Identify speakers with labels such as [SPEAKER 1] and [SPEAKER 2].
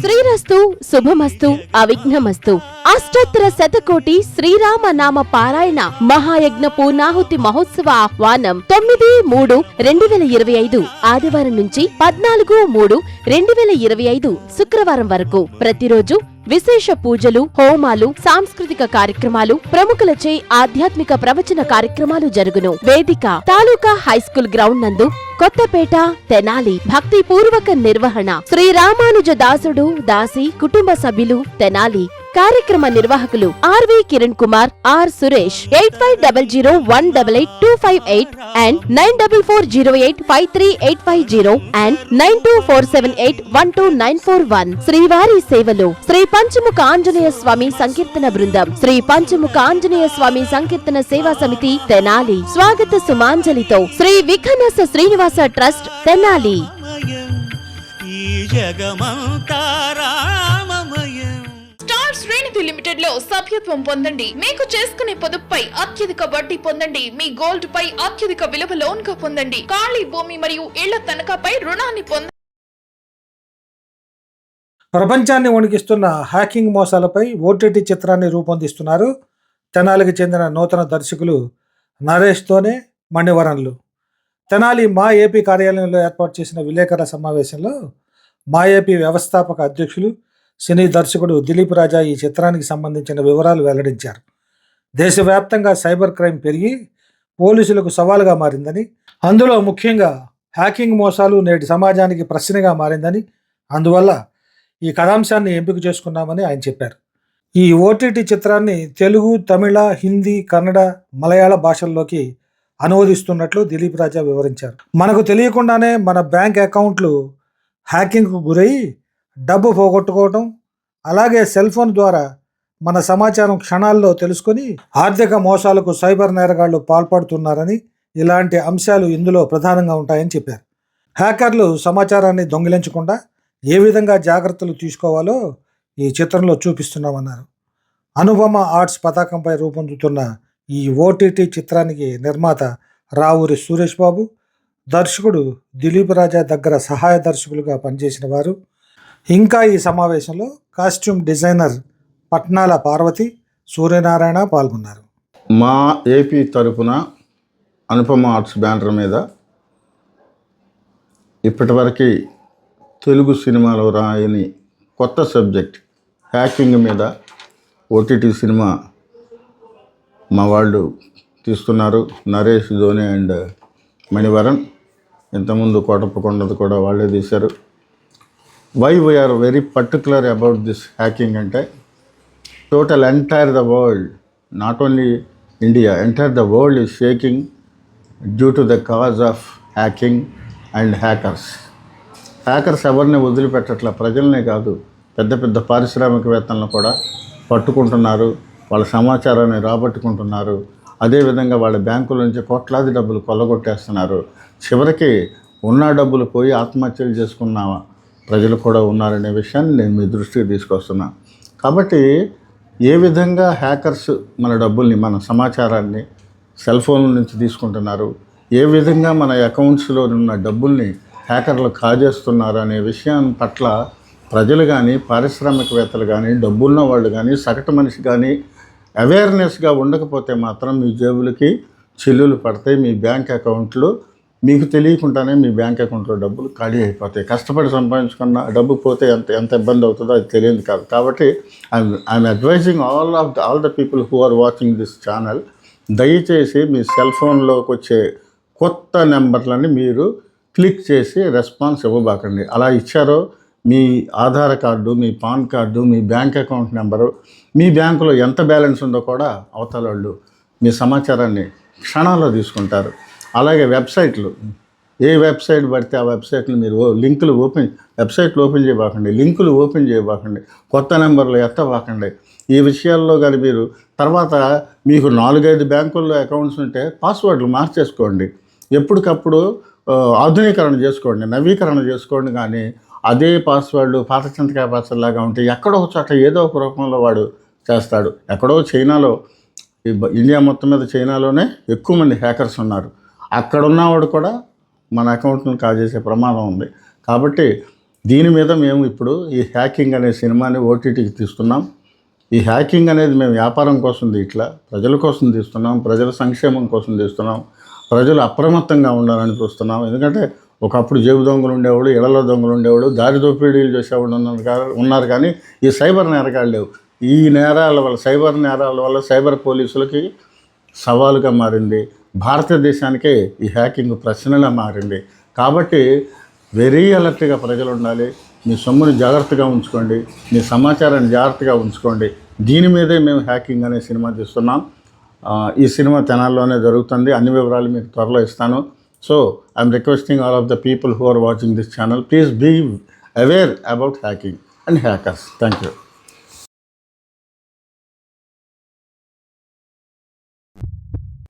[SPEAKER 1] శ్రీరస్తు శుభమస్తు అవిఘ్నమస్తు. అష్టోత్తర శతకోటి శ్రీరామ నామ పారాయణ మహాయజ్ఞ పూర్ణాహుతి మహోత్సవ ఆహ్వానం తొమ్మిది మూడు రెండు వేల ఇరవై ఐదు ఆదివారం నుంచి పద్నాలుగు మూడు రెండు వేల ఇరవై ఐదు శుక్రవారం వరకు. ప్రతిరోజు విశేష పూజలు హోమాలు సాంస్కృతిక కార్యక్రమాలు ప్రముఖులచే ఆధ్యాత్మిక ప్రవచన కార్యక్రమాలు జరుగును. వేదిక తాలూకా హైస్కూల్ గ్రౌండ్ నందు కొత్తపేట తెనాలి భక్తి పూర్వక నిర్వహణ. శ్రీ రామానుజ దాసుడు దాసి కుటుంబ సభ్యులు తెనాలి. కార్యక్రమ నిర్వాహకులు RV Kiran Kumar R Suresh. Eight five double zero one double eight two five eight and nine double four zero eight five three eight five zero and nine two four seven eight one two nine four one. శ్రీవారి సేవలు. శ్రీ పంచముఖ ఆంజనేయ స్వామి సంకీర్తన బృందం. శ్రీ పంచముఖ ఆంజనేయ స్వామి సంకీర్తన సేవా సమితి తెనాలి. స్వాగత సుమాంజలితో Shri Vikhanasa Srinivasa trust Tenali.
[SPEAKER 2] ఈ
[SPEAKER 3] జగమంతారా లిమిటెడ్లో సభ్యత్వం పొందండి. మీకు చేసుకునే పొదుపుపై అత్యధిక వడ్డీ పొందండి. మీ గోల్డ్ పై అత్యధిక విలువ లోన్గా పొందండి. ఖాళీ భూమి మరియు ఇళ్ళ తనఖాపై రుణాన్ని పొంద
[SPEAKER 4] ప్రపంచాన్ని వణికిస్తున్న హ్యాకింగ్ మోసాలపై ఓటీటీ చిత్రాన్ని రూపొందిస్తున్నారు. తెనాలికి చెందిన నూతన దర్శకులు నరేష్తోనే మణివరన్లు తెనాలి మా ఏపీ కార్యాలయంలో ఏర్పాటు చేసిన విలేకరుల సమావేశంలో మా ఏపీ వ్యవస్థాపక అధ్యక్షులు సినీ దర్శకుడు దిలీప్ రాజా ఈ చిత్రానికి సంబంధించిన వివరాలు వెల్లడించారు. దేశవ్యాప్తంగా సైబర్ క్రైమ్ పెరిగి పోలీసులకు సవాలుగా మారిందని అందులో ముఖ్యంగా హ్యాకింగ్ మోసాలు నేటి సమాజానికి ప్రశ్నగా మారిందని అందువల్ల ఈ కథాంశాన్ని ఎంపిక చేసుకున్నామని ఆయన చెప్పారు. ఈ ఓటీటీ చిత్రాన్ని తెలుగు తమిళ హిందీ కన్నడ మలయాళ భాషల్లోకి అనువదిస్తున్నట్లు దిలీప్ రాజా వివరించారు. మనకు తెలియకుండానే మన బ్యాంక్ అకౌంట్లు హ్యాకింగ్కు గురై డబ్బు పోగొట్టుకోవటం అలాగే సెల్ ఫోన్ ద్వారా మన సమాచారం క్షణాల్లో తెలుసుకొని ఆర్థిక మోసాలకు సైబర్ నేరగాళ్ళు పాల్పడుతున్నారని ఇలాంటి అంశాలు ఇందులో ప్రధానంగా ఉంటాయని చెప్పారు. హ్యాకర్లు సమాచారాన్ని దొంగిలించకుండా ఏ విధంగా జాగ్రత్తలు తీసుకోవాలో ఈ చిత్రంలో చూపిస్తున్నామన్నారు. అనుపమ ఆర్ట్స్ పతాకంపై రూపొందుతున్న ఈ ఓటీటీ చిత్రానికి నిర్మాత రావూరి సురేష్ బాబు దర్శకుడు దిలీప్ రాజా దగ్గర సహాయ దర్శకులుగా పనిచేసిన వారు ఇంకా ఈ సమావేశంలో కాస్ట్యూమ్ డిజైనర్ పట్నాల పార్వతి సూర్యనారాయణ పాల్గొన్నారు.
[SPEAKER 5] మా ఏపీ తరపున అనుపమ ఆర్ట్స్ బ్యానర్ మీద ఇప్పటివరకు తెలుగు సినిమాలో రాయని కొత్త సబ్జెక్ట్ హ్యాకింగ్ మీద ఓటీటీ సినిమా మా వాళ్ళు తీస్తున్నారు. నరేష్ ధోని అండ్ మణివరన్. ఇంతకుముందు కోటప్పకొండది కూడా వాళ్ళే తీశారు. Why we're very particular about this hacking అంటే total entire the world not only India entire the world is shaking due to the cause of hacking and hackers hackers ఎవరిని వదిలిపెట్టట్ల? ప్రజలనే కాదు. పెద్ద పెద్ద పారిశ్రామికవేత్తలను కూడా పట్టుకుంటున్నారు. వాళ్ళ సమాచారాన్ని రాబట్టుకుంటున్నారు. అదేవిధంగా వాళ్ళ బ్యాంకుల నుంచి కోట్లాది డబ్బులు కొల్లగొట్టేస్తున్నారు. చివరికి ఉన్న డబ్బులు పోయి ఆత్మహత్యలు చేసుకున్నావా ప్రజలు కూడా ఉన్నారనే విషయాన్ని నేను మీ దృష్టికి తీసుకొస్తున్నా. కాబట్టి ఏ విధంగా హ్యాకర్స్ మన డబ్బుల్ని మన సమాచారాన్ని సెల్ ఫోన్ల నుంచి తీసుకుంటున్నారు? ఏ విధంగా మన అకౌంట్స్లో ఉన్న డబ్బుల్ని హ్యాకర్లు కాజేస్తున్నారు అనే విషయం పట్ల ప్రజలు కానీ పారిశ్రామికవేత్తలు కానీ డబ్బున్న వాళ్ళు కానీ సగటు మనిషి కానీ అవేర్నెస్గా ఉండకపోతే మాత్రం మీ జేబులకి చిల్లులు పడతాయి మీ బ్యాంక్ అకౌంట్లు మీకు తెలియకుండానే మీ బ్యాంక్ అకౌంట్లో డబ్బులు ఖాళీ అయిపోతాయి. కష్టపడి సంపాదించుకున్న డబ్బు పోతే ఎంత ఎంత ఇబ్బంది అవుతుందో అది తెలియదు కాదు. కాబట్టి I'm advising all of the all the people who are watching this channel. దయచేసి మీ సెల్ ఫోన్లోకి వచ్చే కొత్త నెంబర్లని మీరు క్లిక్ చేసి రెస్పాన్స్ ఇవ్వబాకండి. అలా ఇచ్చారో మీ ఆధార్ కార్డు మీ పాన్ కార్డు మీ బ్యాంక్ అకౌంట్ నెంబరు మీ బ్యాంకులో ఎంత బ్యాలెన్స్ ఉందో కూడా అవతల వాళ్ళు మీ సమాచారాన్ని క్షణాల్లో తీసుకుంటారు. అలాగే వెబ్సైట్లు. ఏ వెబ్సైట్ పడితే ఆ వెబ్సైట్లు మీరు ఓ- లింకులు ఓపెన్ వెబ్సైట్లు ఓపెన్ చేయబాకండి లింకులు ఓపెన్ చేయబాకండి కొత్త నెంబర్లు ఎత్తబాకండి. ఈ విషయాల్లో కానీ మీరు తర్వాత మీకు నాలుగైదు బ్యాంకుల్లో అకౌంట్స్ ఉంటే పాస్వర్డ్లు మార్చేసుకోండి. ఎప్పటికప్పుడు ఆధునీకరణ చేసుకోండి నవీకరణ చేసుకోండి కానీ అదే పాస్వర్డ్లు పాత చింతకాయ పాత్రలాగా లాగా ఉంటే ఎక్కడో ఒక చోట ఏదో ఒక రూపంలో వాడు చేస్తాడు. ఎక్కడో చైనాలో ఈ ఇండియా మొత్తం మీద చైనాలోనే ఎక్కువ మంది హ్యాకర్స్ ఉన్నారు. అక్కడ ఉన్నవాడు కూడా మన అకౌంట్ను కాజేసే ప్రమాదం ఉంది. కాబట్టి దీని మీద మేము ఇప్పుడు ఈ హ్యాకింగ్ అనే సినిమాని ఓటీటీకి తీస్తున్నాం. ఈ హ్యాకింగ్ అనేది మేము వ్యాపారం కోసం ఇట్లా ప్రజల కోసం తీస్తున్నాం ప్రజల సంక్షేమం కోసం తీస్తున్నాం ప్రజలు అప్రమత్తంగా ఉండాలని చూస్తున్నాం. ఎందుకంటే ఒకప్పుడు జేబు దొంగలు ఉండేవాడు ఇళ్ళలో దొంగలు ఉండేవాడు దారి దోపిడీలు చేసేవాడు ఉన్నారు ఉన్నారు కానీ ఈ సైబర్ నేరగాళ్ళు లేవు. ఈ నేరాల వల్ల సైబర్ నేరాల వల్ల సైబర్ పోలీసులకి సవాలుగా మారింది. భారతదేశానికే ఈ హ్యాకింగ్ ప్రశ్నలా మారింది. కాబట్టి వెరీ అలర్ట్గా ప్రజలు ఉండాలి మీ సొమ్ముని జాగ్రత్తగా ఉంచుకోండి. మీ సమాచారాన్ని జాగ్రత్తగా ఉంచుకోండి. దీని మీదే మేము హ్యాకింగ్ అనే సినిమా తీస్తున్నాం ఈ సినిమా తెనాల్లోనే జరుగుతుంది. అన్ని వివరాలు మీకు త్వరలో ఇస్తాను. So I'm requesting all of the people who are watching this channel please be aware about hacking and hackers thank you